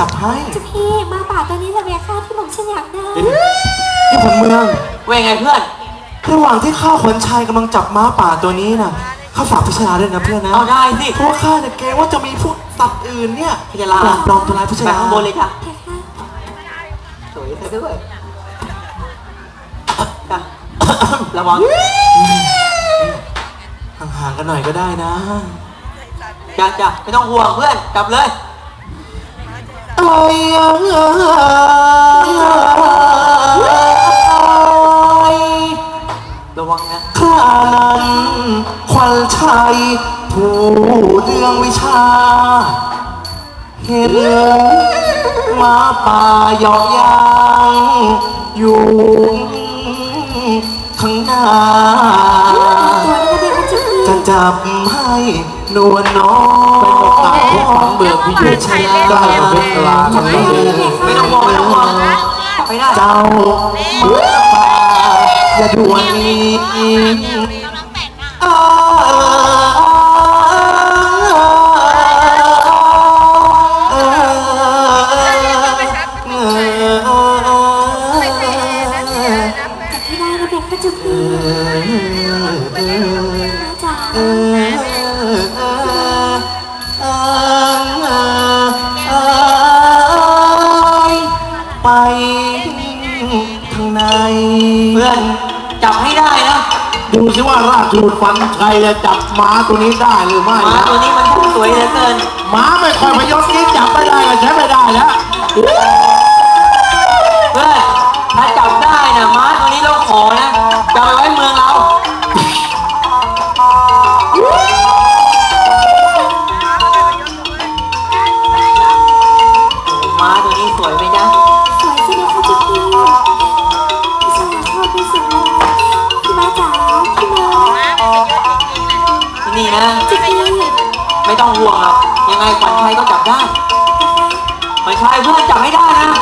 จับให้เจ้าพี่มาป่าตัวนี้แหละเบียค่ะที่ผมฉันอยากได้ที่ผลเมืองว่ายังไงเพื่อนระหว่างที่ข้าขนชายกำลังจับม้าป่าตัวนี้น่ะข้าฝากพิชราด้วยนะเพื่อนนะเอาได้สิเพราะว่าข้าเนี่ยเกรงว่าจะมีพวกสัตว์อื่นเนี่ยพิจารณาปลอมตัวร้ายพิชไปราข้างบนเลยจ้ะเบียค่ะสวยซะด้วยจ้ะระวังห่างๆกันหน่อยก็ได้นะจ้ะจ้ะไม่ต้องห่วงเพื่อนกลับเลยไอ้ย ระวังนะข้านั้นควันชัย ผู้เรื่องวิชา เห็นหมาป่าหยอกยางอยู่ข้างหน้าจะจับให้ นวลน้อยเป็นนกตาของเบิกพิยุชนะได้เวลาทำให้ไม่ต้องมองไม่ต้องห่วงไปได้เจ้าหมาป่าอย่าด่วนนี้ ทางไหนเพื่อนจับให้ได้นะดูสิว่าราชบุตรฟันชัยจะจับม้าตัวนี้ได้หรือไม่หมาตัวนี้มันช่างสวยเหลือเกินม้าไม่ค่อยพยศนี้จับไม่ได้ก็ใช้ไม่ได้แล้ว จ้าพี่ไม่ต้องห่วงหรอกยังไงขวัญชัยก็จับได้ขวัญชัยเพื่อนจับให้ได้นะ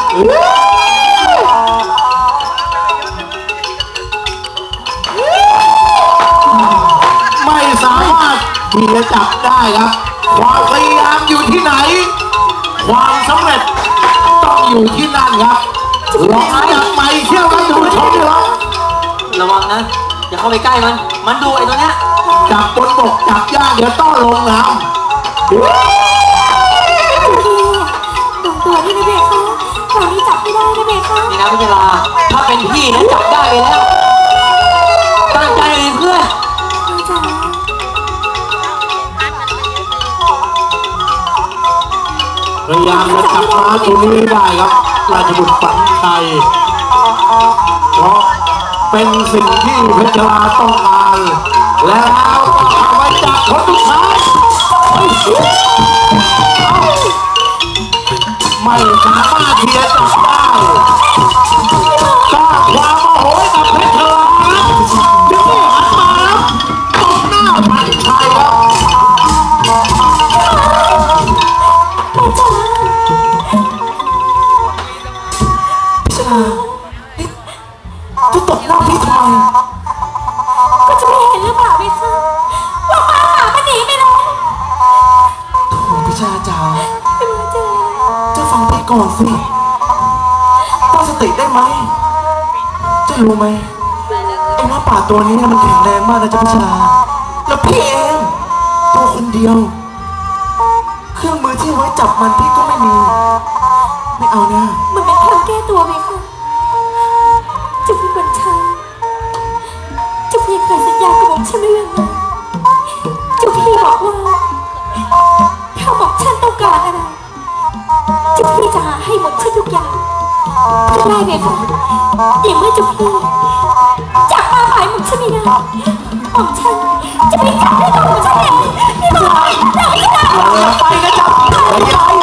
ไม่สามารถที่จะจับได้ครับความพยายามอยู่ที่ไหน ความสำเร็จต้องอยู่ที่นั่นครับลองจับไปเที่ยวกันดูชมดีครับระวังนะอย่าเข้าไปใกล้มัน มันดูไอ้ตัวเนี้ย จับบนบกจับยากเดี๋ยวต้องลงน้ำพี่ดูตัวนี่นะเบียค่ะตัวนี้จับไม่ได้นะเบียค่ะนี่นะพิจาราถ้าเป็นพี่นะจับได้ไปแล้วตั้งใจเลยเพื่อนมาจ๋าพยายามจะจับม้าตัวนี้ให้ได้ครับ ราชบุตรฝันชัยเพราะเป็นสิ่งที่เพชรลาต้องการ แล้วก็ทำไว้จากคนทุกท้ายไม่สามารถที่จะจับได้สร้างความโมโหให้กับเพชรลาเดี๋ยวหันมาแล้วตบหน้าฝันชัยครับจะตบหน้าพี่ทำไก่อนสิตั้งสติได้ไหมเจะรู้ไหมไอ้หม้าป่าตัวนี้นะมันแข็งแรงมากนะเจ้าพิชาแล้วพี่เองตัวคนเดียว เครื่องมือที่ไว้จับมันพี่ก็ไม่มี ไม่เอานะมันเป็นทางแก้ตัวเบียค่ะเจุพี่บัญชัยเจุพี่เคยสัญญากับผมใช่ไหมยัง หมดฉันทุกอย่างจะได้ไหมคะอย่างเมื่อจุพี่จับมาหมายหมดฉันไม่ได้ของฉันจะไปจับได้ตัวของฉันเองนี่บอกไม่ได้ไปนะจับไป